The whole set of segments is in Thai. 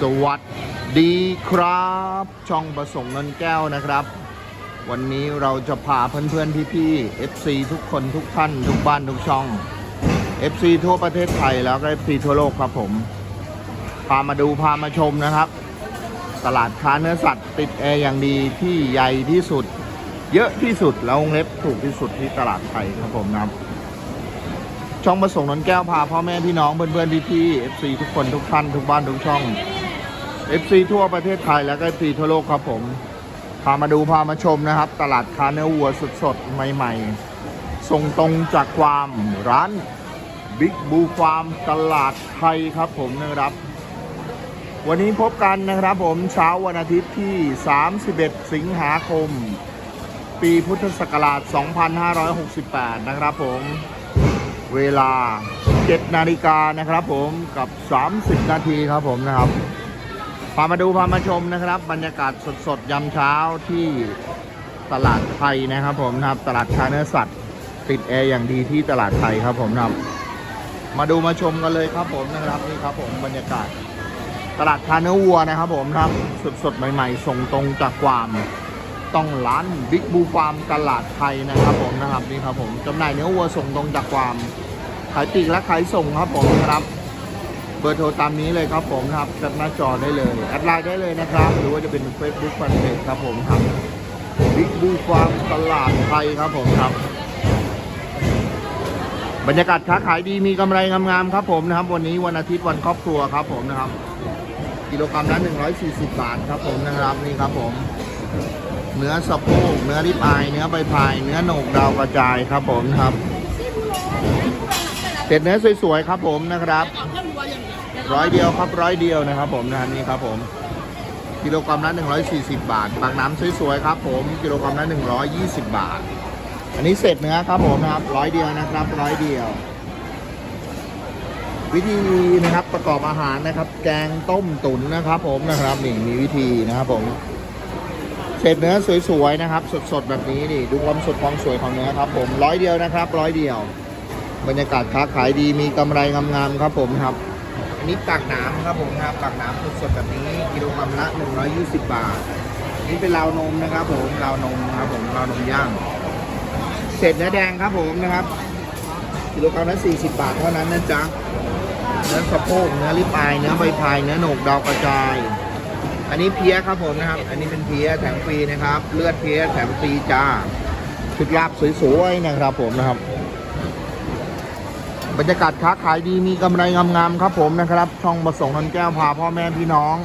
สวัสดีครับ ช่องประสงค์เงินแก้วนะครับ วันนี้เราจะพาเพื่อนๆพี่ๆ FC ทุกคนทุกท่าน ทุกบ้านทุกช่อง FC ทั่วประเทศไทยแล้วก็ FC ทั่วโลกครับผม พามาดูพามาชมนะครับ ตลาดค้าเนื้อสัตว์ติดแอร์อย่างดีที่ใหญ่ที่สุด เยอะที่สุดแล้วงเล็บถูกที่สุดที่ตลาดไทยครับผมนะช่องประสงค์นนแก้วพาพ่อแม่พี่น้องเพื่อนๆพี่ๆ FC ทุกคนทุกท่านทุกบ้านทุกช่อง FC ทั่วประเทศไทยแล้วก็ FC ทั่วโลกครับผม พามาดูพามาชมนะครับ ตลาดค้าเนื้อวัวสดๆ ใหม่ๆ ส่งตรงจากความร้านบิ๊กบูฟาร์มตลาดไทยครับผมนะครับ วันนี้พบกันนะครับผมเช้าวันอาทิตย์ที่ 31 สิงหาคม ปีพุทธศักราช 2568 นะครับผม เวลา 7 นาฬิกานะครับผมกับ 30 นาทีครับผมนะครับ พามาดูพามาชมนะครับ บรรยากาศสดๆยามเช้าที่ตลาดไทยนะครับ ผมนะครับตลาดค้าเนื้อสัตว์ติดแอร์อย่างดีที่ตลาดไทยครับผมนะครับมาดูมาชมกันเลยครับผมนะครับนี่ครับ ผมบรรยากาศ ตลาดค้าเนื้อวัวนะครับ ผมนะครับสดๆใหม่ๆส่งตรงจากกวามต้องร้านบิ๊กบูฟาร์มตลาดไทยนะครับ ผมนะครับนี่ครับผมจำหน่ายเนื้อวัวส่งตรงจากกวามขายปีกและขายส่งครับผมนะครับ เบอร์โทรตามนี้เลยครับผมครับแคปหน้าจอได้เลยแอดไลน์ได้เลยนะครับ หรือว่าจะเป็น Facebook แฟนเพจครับผมครับบิ๊กบูฟาร์มตลาดไทยครับผมครับ บรรยากาศค้าขายดีมีกำไรงามๆครับผมนะครับ วันนี้วันอาทิตย์วันครอบครัวครับผมนะครับ กิโลกรัมละ140 บาทครับผมนะครับนี่ครับผม เนื้อสะโพกเนื้อริบอาย เนื้อใบพาย เนื้อโหนกดาวกระจายครับผมครับเศษเนื้อสวยๆครับผมนะครับ ร้อยเดียวครับร้อยเดียวนะครับผมนะนี่ครับผมกิโลกรัมละ140 บาทปากน้ำสวยๆครับผมกิโลกรัมละ120 บาท อันนี้เศษเนื้อครับผมนะครับร้อยเดียวนะครับร้อยเดียว วิธีนะครับประกอบอาหารนะครับ แกงต้มตุ๋นนะครับผมนะครับนี่มีวิธีนะครับผมเศษเนื้อสวยๆนะครับ สดๆแบบนี้นี่ดูความสดความสวยของเนื้อครับผมร้อยเดียวนะครับร้อยเดียว บรรยากาศค้าขายดีมีกำไรงามๆครับผมครับ อันนี้ปากหน้ำครับผมครับปากหน้ำสดๆแบบนี้กิโลกรัมละ 120 บาท นี่เป็นราวนมนะครับ ผมราวนมนะครับผมราวนมย่างเศษเนื้อแดงครับผมนะครับ กิโลกรัมละ 40 บาทเท่านั้นนะจ๊ะเนื้อสะโพกเนื้อริบอายเนื้อใบพายเนื้อโหนกดาวกระจาย อันนี้เพี้ยครับผมนะครับ อันนี้เป็นเพี้ยแถมฟรีนะครับ เลือดเพี้ยแถมฟรีจ้าชุดลาบสวยๆนะครับผมนะครับ บรรยากาศค้าขายดีมีกำไรงามๆครับผมนะครับ ช่องประสงค์นนแก้วพาพ่อแม่พี่น้อง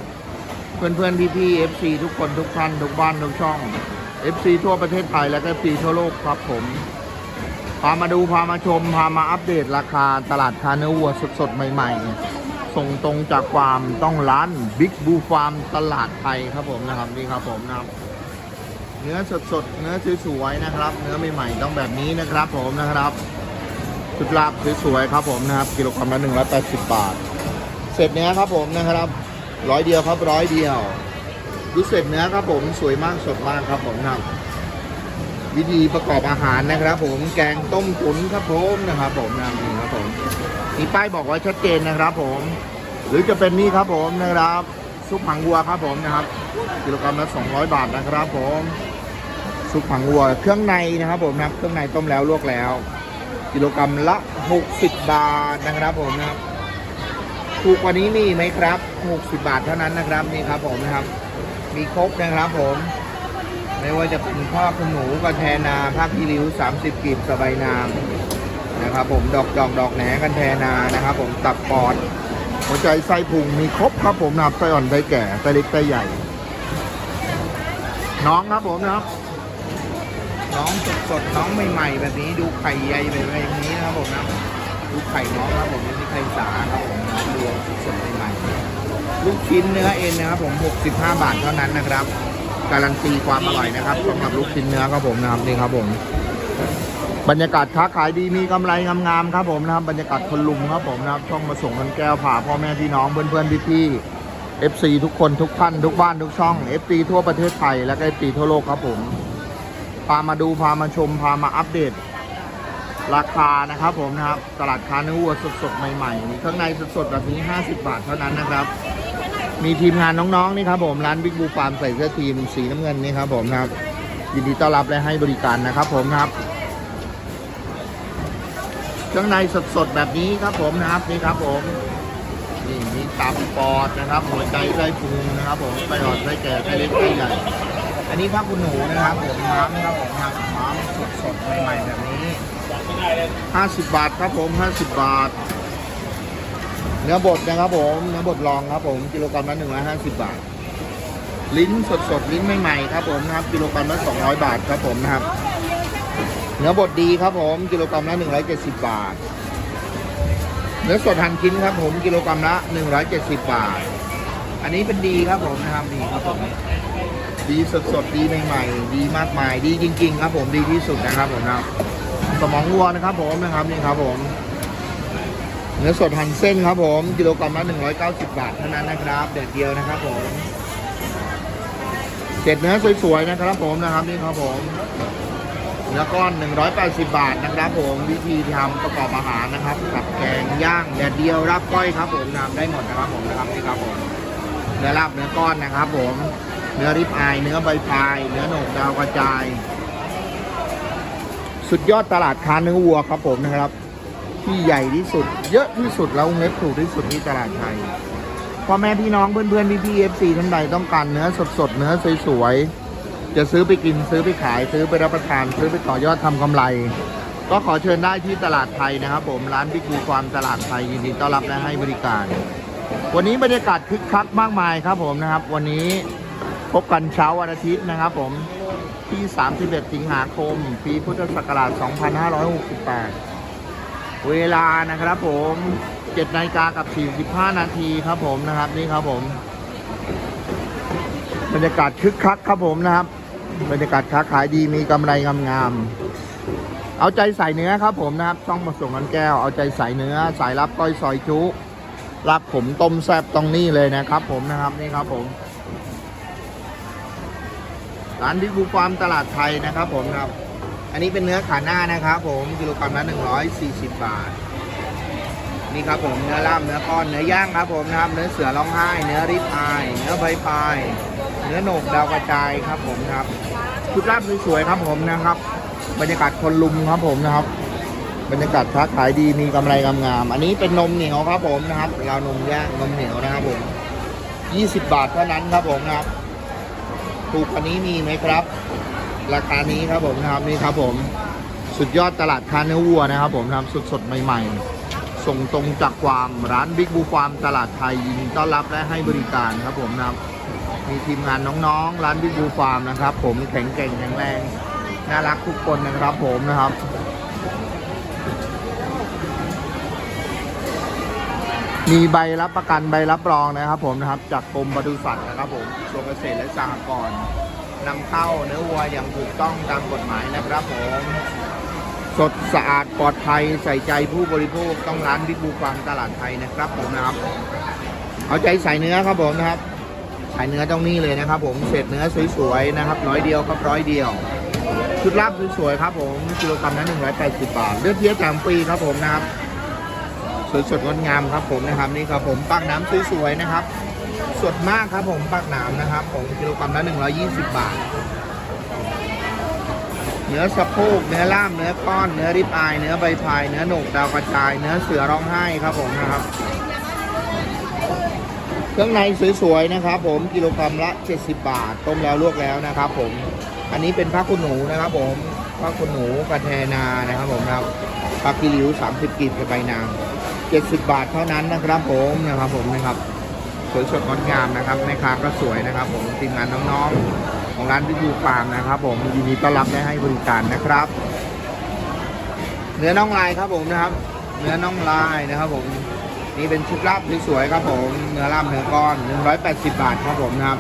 เพื่อนๆพี่ๆ FC ทุกคนทุกท่านทุกบ้านทุกช่อง FC ทั่วประเทศไทยและก็ FC ทั่วโลกครับผม พามาดูพามาชม พามาอัปเดตราคาตลาดคาเนื้อวัวสดๆ ใหม่ ๆ ส่งตรงจากฟาร์มต้องร้านบิ๊กบูฟาร์มตลาดไทยครับผมนะครับนี่ครับผมนะครับเนื้อสดๆ เนื้อสวยๆนะครับ เนื้อใหม่ๆต้องแบบนี้นะครับผมนะครับ ชุดลาบสวยๆครับผมนะครับกิโลกรัมละ180บาท เสร็จเนื้อครับผมนะครับร้อยเดียวครับร้อยเดียวดูเสร็จเนื้อครับผมสวยมากสดมากครับผมนะครับวิธีประกอบอาหารนะครับ ผมแกงต้มตุ๋นครับผมนะครับ ผมนะครับนี่ครับผมมีป้ายบอกไว้ชัดเจนนะครับ ผม หรือจะเป็นนี่ครับผมนะครับซุปผังวัวครับผมนะครับ กิโลกรัมละ200 บาทนะครับ ผมซุปผังวัวเครื่องในนะครับ ผมนะครับเครื่องในต้มแล้วลวกแล้ว กิโลกรัมละ 60 บาทนะครับผมนะครับ ถูกกว่านี้มีไหมครับ 60 บาทเท่านั้นนะครับนี่ครับผมนะครับ มีครบนะครับผม ไม่ว่าจะเป็นผ้าขนหนูกระแทนาผ้าคีริ้ว 30กีบสบายนามนะครับผมดอกจอกดอกแหนกันแทนานะครับผมตับปอด หัวใจไส้พุงมีครบครับผมนะครับไส้อ่อนไส้แก่ไส้เล็กไส้ใหญ่ น้องครับผมนะครับ น้องสดๆน้องใหม่ๆแบบนี้ดูไข่ใหญ่แบบนี้นะครับผมนะดูไข่น้องครับผมนี่ไข่สาครับผมน้องดูสดใหม่ๆลูกชิ้นเนื้อเอ็นนะครับผม65 บาทเท่านั้นนะครับการันตีความอร่อยนะครับสำหรับลูกชิ้นเนื้อครับผมนะครับนี่ครับผมบรรยากาศค้าขายดีมีกำไรงามๆครับผมนะครับบรรยากาศคนลุมครับผมนะครับช่องมาส่งกันแก้วผ่าพ่อแม่พี่น้องเพื่อนๆพี่ๆ FC ทุกคนทุกท่านทุกบ้านทุกช่อง FC ทั่วประเทศไทยและก็ FC ทั่วโลกครับผม พามาดูพามาชมพามาอัปเดต ราคานะครับ ผมนะครับ ตลาดค้าเนื้อวัวสดๆใหม่ๆมีข้างในสดๆแบบนี้ 50 บาทเท่านั้นนะครับ มีทีมงานน้องๆนี่ครับผมร้านบิ๊กบูฟาร์มใส่เสื้อทีมสีน้ำเงินนี่ครับผมนะครับยินดีต้อนรับและให้บริการนะครับ ผมครับเครื่องในสดๆแบบนี้ครับผมนะครับนี่ครับผมนี่มีตับปอดนะครับหัวใจไส้พุงนะครับ ผมไส้อ่อนไส้แก่ไส้เล็กไส้ใหญ่ อันนี้ผ้าคุณหนูนะครับผมน้ำนะครับผมน้ำน้ำสดๆใหม่ๆแบบนี้50บบาทครับผม50บบาท เนื้อบดนะครับผมเนื้อบดลองครับผมกิโลกรัมละ150บบาท ลิ้นสดๆลิ้นใหม่ๆครับผมนะครับกิโลกรัมละ200บาทครับผมนะครับ เนื้อบดดีครับผมกิโลกรัมละ170บบาท เนื้อสดหั่นชิ้นครับผมกิโลกรัมละ170บาท อันนี้เป็นดีครับผมนะครับดีครับผม ดีสดๆดีใหม่ๆดีมากมายดีจริง ๆ ครับ ผมดีที่สุดนะครับผมนะครับสมองวัวนะครับผมนะครับนี่ครับผมเนื้อสดหั่นเส้นครับผมกิโลกรัมละ190 บาทเท่านั้นนะครับเด็ดเดียวนะครับผมเจ็ดเนื้อสวยๆนะครับผมนะครับนี่ครับผมเนื้อก้อน 180 บาทนะครับผมวิธีทำประกอบอาหารนะครับกับแกงย่างแดดเดียวรับก้อยครับผมทำได้หมดนะครับผมนะครับนี่ครับผมเนื้อลาบเนื้อก้อนนะครับผม เนื้อริบอาย เนื้อใบพาย เนื้อหนกดาวกระจาย สุดยอดตลาดค้าเนื้อวัวครับผมนะครับ ที่ใหญ่ที่สุด เยอะที่สุดแล้ววงเล็บถูกที่สุดที่ตลาดไทยพ่อแม่พี่น้องเพื่อนๆพี่ๆเอฟซีท่านใดต้องการเนื้อสดๆเนื้อสวยๆจะซื้อไปกินซื้อไปขาย ซื้อไปรับประทาน ซื้อไปต่อยอดทำกำไร ก็ขอเชิญได้ที่ตลาดไทยนะครับ ผมร้านบิ๊กบูฟามตลาดไทยยินดีต้อนรับและให้บริการ วันนี้บรรยากาศคึกคักมากมายครับผมนะครับ วันนี้ พบกันเช้าวันอาทิตย์นะครับผมที่ 31 สิงหาคม ปีพุทธศักราช 2568 เวลานะครับผม7นาฬิกากับ 45 นาทีครับผมนะครับนี่ครับผมบรรยากาศคึกคักครับผมนะครับ บรรยากาศค้าขายดีมีกำไรงามๆเอาใจใส่เนื้อครับผมนะครับช่องผสมกันแก้วเอาใจใส่เนื้อ สายรับก้อยซอยจุรับผมต้มแซบตรงนี้เลยนะครับผมนะครับนี่ครับผม ร้านบิ๊กบูฟาร์มตลาดไทยนะครับผมครับ อันนี้เป็นเนื้อขาหน้านะครับผมกิโลกรัมละ140 บาท นี่ครับผมเนื้อล่ามเนื้อก้อนเนื้อย่างครับผมนะครับเนื้อเสือร้องไห้ เนื้อริบอาย เนื้อใบพายเนื้อโหนกดาวกระจายครับผมครับชุดลาบสวยๆครับผมนะครับ บรรยากาศคนลุมครับผมนะครับ บรรยากาศค้าขายดีมีกำไรงามๆอันนี้เป็นนมเหนียวครับผมนะครับเรานมย่างนมเหนียวนะครับผม20 บาทเท่านั้นครับผมนะครับ ถูกกว่านี้มีไหมครับ ราคานี้ครับผมนะครับนี่ครับผมสุดยอดตลาดค้าเนื้อวัวนะครับ ผมทำสดสดใหม่ ๆ ส่งตรงจากความร้านบิ๊กบูฟาร์มตลาดไทยยินต้อนรับและให้บริการครับผมนะครับมีทีมงานน้องๆ ร้านบิ๊กบูฟาร์มนะครับ ผมแข็งแกร่งแข็งแรงน่ารักทุกคนนะครับผมนะครับ มีใบรับประกันใบรับรองนะครับ ผมนะครับ จากกรมปศุสัตว์นะครับ ผมกระทรวงเกษตรและสหกรณ์นำเข้าเนื้อวัวอย่างถูกต้องตามกฎหมายนะครับผมสดสะอาดปลอดภัยใส่ใจผู้บริโภคต้องร้านบิ๊กบูฟาร์มตลาดไทยนะครับ ผมนะครับ เอาใจใส่เนื้อครับผมนะครับใส่เนื้อตรงนี้เลยนะครับ ผมเศษเนื้อสวยๆนะครับร้อยเดียวครับร้อยเดียว ชุดลาบสวยๆครับผมกิโลกรัมละ180 บาทเลือดเทียบแถมฟรีครับผมนะครับ สวยสดงดงามครับผมนะครับนี่ครับผมปากน้ำสวยๆนะครับ สดมากครับผมปากน้ำนะครับผมกิโลกรัมละ120 บาท เนื้อสะโพกเนื้อล่ามเนื้อก้อนเนื้อริบอาย เนื้อใบพายเนื้อหนกดาวกระจาย เนื้อเสือร้องไห้ครับผมนะครับ เครื่องในสวยๆนะครับ ผมกิโลกรัมละ 70 บาท ต้มแล้วลวกแล้วนะครับ ผมอันนี้เป็นผ้าคุณหนูนะครับ ผมผ้าคุณหนูกระแทนานะครับ ผมนะครับปลากิริว30กีบกับใบนาง 70 บาทเท่านั้นนะครับผมนะครับผมนะครับสวยสดงดงามนะครับแม่ค้าก็สวยนะครับ ผมทีมงานน้องๆ ของร้านพิบูฟาร์มนะครับ ผมยินดีต้อนรับและให้บริการนะครับ เนื้อน่องลายครับผมนะครับ เนื้อน่องลายนะครับ ผมนี่เป็นชุดลาบสวยๆครับผมเนื้อลาบเนื้อก้อน 180 บาทครับผมนะครับ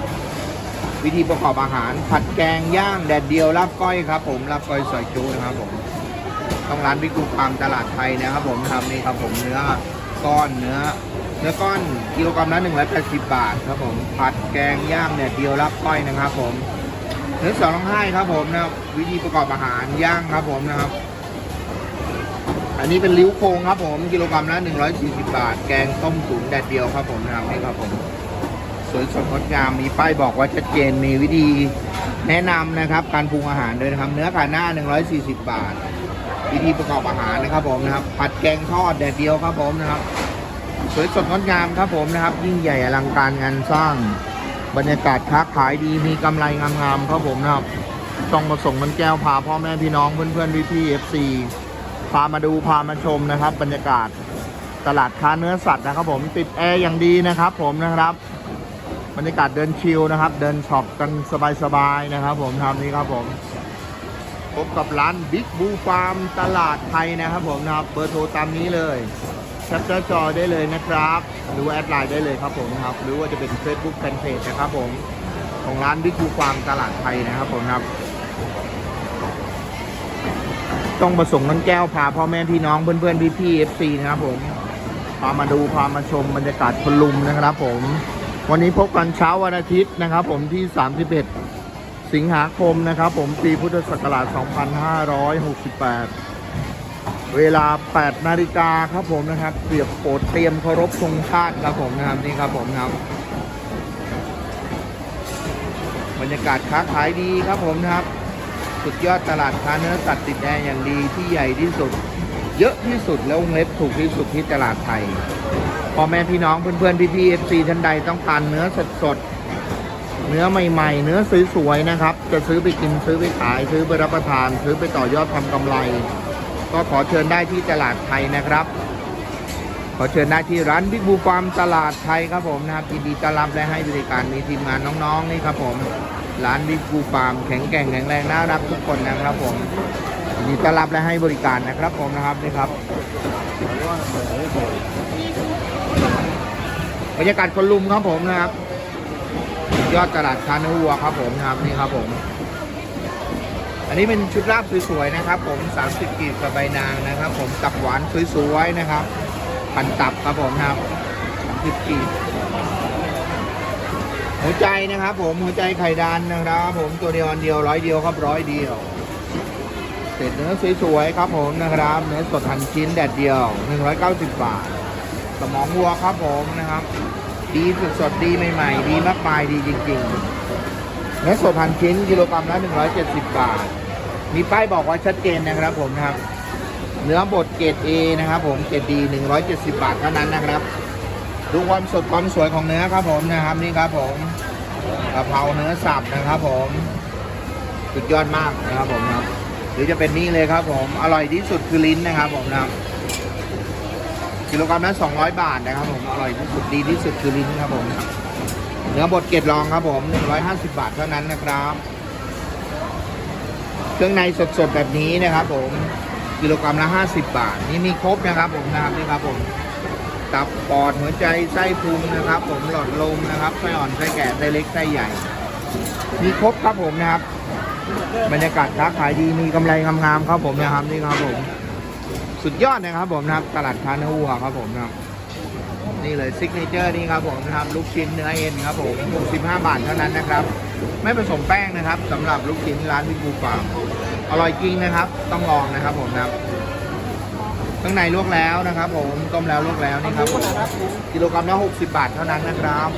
วิธีประกอบอาหาร ผัดแกงย่างแดดเดียวลาบก้อยครับ ผมลาบก้อยซอยจูนะครับผม ต้องร้านพิบูฟาร์มตลาดไทยนะครับผมทำนี่ครับผมเนื้อก้อนเนื้อเนื้อก้อนกิโลกรัมละ180บบาทครับผมผัดแกงย่างเนี่ยเดียวรับก้อยนะครับผมเนื้อสองร้องไห้ครับผมนะครับวิธีประกอบอาหารย่างครับผมนะครับ อันนี้เป็นลิ้วโครงครับผมกิโลกรัมละ140บาท แกงต้มตุ๋นแดดเดียวครับผมนะครับนี่ครับผมสสวยสดงดงามมีป้ายบอกว่าชัดเจนมีวิธีแนะนำนะครับ การปรุงอาหารด้วยนะครับ เนื้อขาหน้า 140 บาท วิธีประกอบอาหารนะครับผมนะครับ ผัดแกงทอดแดดเดียวครับผมนะครับ สวยสดงดงามครับผมนะครับ ยิ่งใหญ่อลังการงานสร้าง บรรยากาศค้าขายดีมีกำไรงามๆครับผมนะครับต้องมาส่งมันแก้วพาพ่อแม่พี่น้องเพื่อนๆพี่ๆเอฟซีพามาดูพามาชมนะครับ บรรยากาศตลาดค้าเนื้อสัตว์นะครับ ผมติดแอร์อย่างดีนะครับ ผมนะครับ บรรยากาศเดินชิลนะครับ เดินช็อปกันสบายๆนะครับ ผมทำนี้ครับผม พบกับร้านบิ๊กบูฟาร์มตลาดไทยนะครับผมนะครับเบอร์โทรตามนี้เลยแคปเจอร์จอได้เลยนะครับหรือว่าแอดไลน์ได้เลยครับผมนะครับหรือว่าจะเป็น Facebook Fanpage นะครับผมของร้านบิ๊กบูฟาร์มตลาดไทยนะครับผมนะครับ ต้องประสงค์น้ำแก้วพาพ่อแม่พี่น้องเพื่อนๆพี่ๆเอฟซีนะครับผมพามาดูพามาชมบรรยากาศคนลุมนะครับผม วันนี้พบกันเช้าวันอาทิตย์นะครับผมที่ 31 สิงหาคมนะครับ ผมปีพุทธศักราช 2568 เวลา 8 นาฬิกาครับผมนะครับเตรียมโปรดเตรียมเคารพธงชาติครับผมนะครับนี่ครับผมครับบรรยากาศค้าขายดีครับผมนะครับ สุดยอดตลาดค้าเนื้อสัตว์ติดแอร์อย่างดีที่ใหญ่ที่สุด เยอะที่สุดแล้ววงเล็บถูกที่สุดที่ตลาดไทยพ่อแม่พี่น้องเพื่อนๆพี่ๆเอฟซีท่านใดต้องการเนื้อสดๆ เนื้อใหม่ ๆ เนื้อสวยๆนะครับ จะซื้อไปกินซื้อไปขาย ซื้อไปรับประทาน ซื้อไปต่อยอดทำกำไร ก็ขอเชิญได้ที่ตลาดไทยนะครับ ขอเชิญได้ที่ร้านบิ๊กบูฟาร์มตลาดไทยครับผมนะครับยินดีต้อนรับและให้บริการมีทีมงานน้องๆนี่ครับผมร้านบิ๊กบูฟาร์มแข็งแกร่งแข็งแรงน่ารักทุกคนนะครับผมยินดีต้อนรับและให้บริการนะครับผมนะครับนี่ครับบรรยากาศคนลุมครับผมนะครับ ยอดตลาดคาเนอวัวครับผมครับนี่ครับผม อันนี้เป็นชุดราบสวยๆนะครับ ผม 30กีบกับใบนางนะครับ ผมตับหวานสวยๆนะครับพันตับครับผมครับ30กีบหัวใจนะครับผมหัวใจไข่ดานนะครับผมตัวเดียวอันเดียวร้อยเดียวครับร้อยเดียวเศษเนื้อสวยๆครับผมนะครับ เนื้อสดหั่นชิ้นแดดเดียว 190 บาท สมองวัวครับผมนะครับ ดีสดๆดีใหม่ๆ ดีมากมายดีจริงๆเนื้อสดหั่นชิ้นกิโลกรัมละ170 บาท มีป้ายบอกไว้ชัดเจนนะครับผมนะครับ เนื้อบดเกรด A นะครับผมเกรดดี170 บาทเท่านั้นนะครับ ดูความสดความสวยของเนื้อครับผมนะครับนี่ครับผมกะเพราเนื้อสับนะครับผมสุดยอดมากนะครับผมครับหรือจะเป็นนี่เลยครับผมอร่อยที่สุดคือลิ้นนะครับผมนะครับ กิโลกรัมละ200 บาทนะครับผม อร่อยที่สุดดีที่สุดคือลิ้นครับผม เนื้อบดเกล็ดรองครับผม 150 บาทเท่านั้นนะครับ เครื่องในสดๆแบบนี้นะครับผม กิโลกรัมละ 50 บาท นี่มีครบนะครับผมนะครับนี่ครับผมตับปอดหัวใจไส้พุงนะครับ ผมหลอดลมนะครับไส้อ่อนไส้แก่ไส้เล็กไส้ใหญ่ มีครบครับผมนะครับ บรรยากาศค้าขายดีมีกำไรงามๆครับผมนะครับนี่ครับผม สุดยอดนะครับผมนะครับตลาดคาเนหัวครับผมนะครับนี่เลยซิกเนเจอร์นี่ครับผมนะครับลูกชิ้นเนื้อเอ็นครับผม65 บาทเท่านั้นนะครับ ไม่ผสมแป้งนะครับสำหรับลูกชิ้นร้านพิบูฟาร์มอร่อยจริงนะครับ ต้องลองนะครับผมนะครับข้างในลวกแล้วนะครับ ผมต้มแล้วลวกแล้วนี่ครับกิโลกรัมละ60 บาทเท่านั้นนะครับ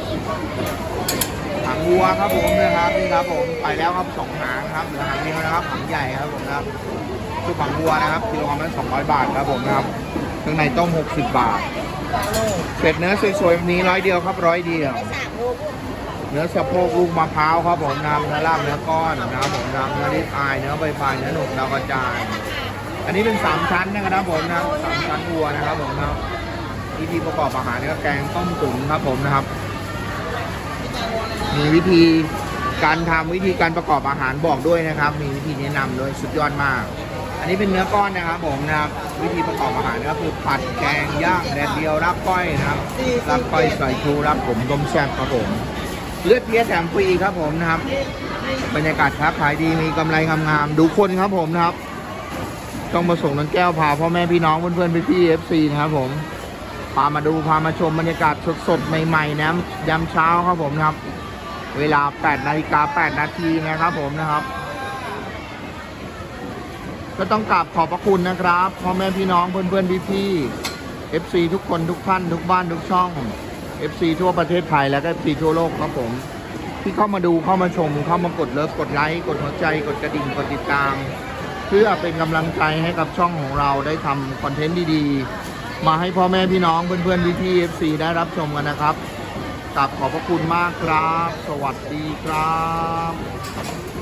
หางวัวครับผมนะครับนี่ครับผมไปแล้วครับสองหางครับเหลือหางเดียวนะครับหางใหญ่ครับผมนะครับ ชุดหางวัวนะครับกิโลกรัมละ200 บาทครับผมนะครับข้างในต้ม60 บาทเสร็จเนื้อสวยๆแบบนี้ร้อยเดียวครับร้อยเดียว เนื้อสะโพกลูกมะพร้าวครับผมนะครับเนื้อลาบเนื้อก้อนนะครับผมนะครับเนื้อลิปอายเนื้อใบพายเนื้อหนุกดาวกระจาย อันนี้เป็นสามชั้นนะครับผมนะสามชั้นวัวนะครับผมนะครับวิธีประกอบอาหารนี่ก็แกงต้มตุ๋นครับผมนะครับ มีวิธีการทำวิธีการประกอบอาหารบอกด้วยนะครับ มีวิธีแนะนำด้วยสุดยอดมาก อันนี้เป็นเนื้อก้อนนะครับผมนะครับวิธีประกอบอาหารก็คือผัดแกงย่างแดดเดียวรับก้อยนะครับรับก้อยใส่ชูรับผมต้มแซ่บครับผมเลือดเพี้ยแถมฟรีครับผมนะครับ บรรยากาศค้าขายดีมีกำไรงามๆดูคนครับผมนะครับ ต้องมาส่งน้องแก้วพาพ่อแม่พี่น้องเพื่อนๆพี่ๆเอฟซีนะครับผมพามาดูพามาชมบรรยากาศสดๆใหม่ๆนะยามเช้าครับผมนะครับ เวลา8นาฬิกา8นาทีนะครับผมนะครับ ก็ต้องกราบขอบพระคุณนะครับพ่อแม่พี่น้องเพื่อนๆพี่ๆ FC ทุกคนทุกท่านทุกบ้านทุกช่อง FC ทั่วประเทศไทยแล้วก็ FC ทั่วโลกครับผม ที่เข้ามาดูเข้ามาชม เข้ามากดเลิฟกดไลค์กดหัวใจกดกระดิ่งกดติดตาม เพื่อเป็นกำลังใจให้กับช่องของเราได้ทำคอนเทนต์ดีๆ มาให้พ่อแม่พี่น้องเพื่อนๆพี่ๆ FC ได้รับชมกันนะครับกับขอบพระคุณมากครับ สวัสดีครับ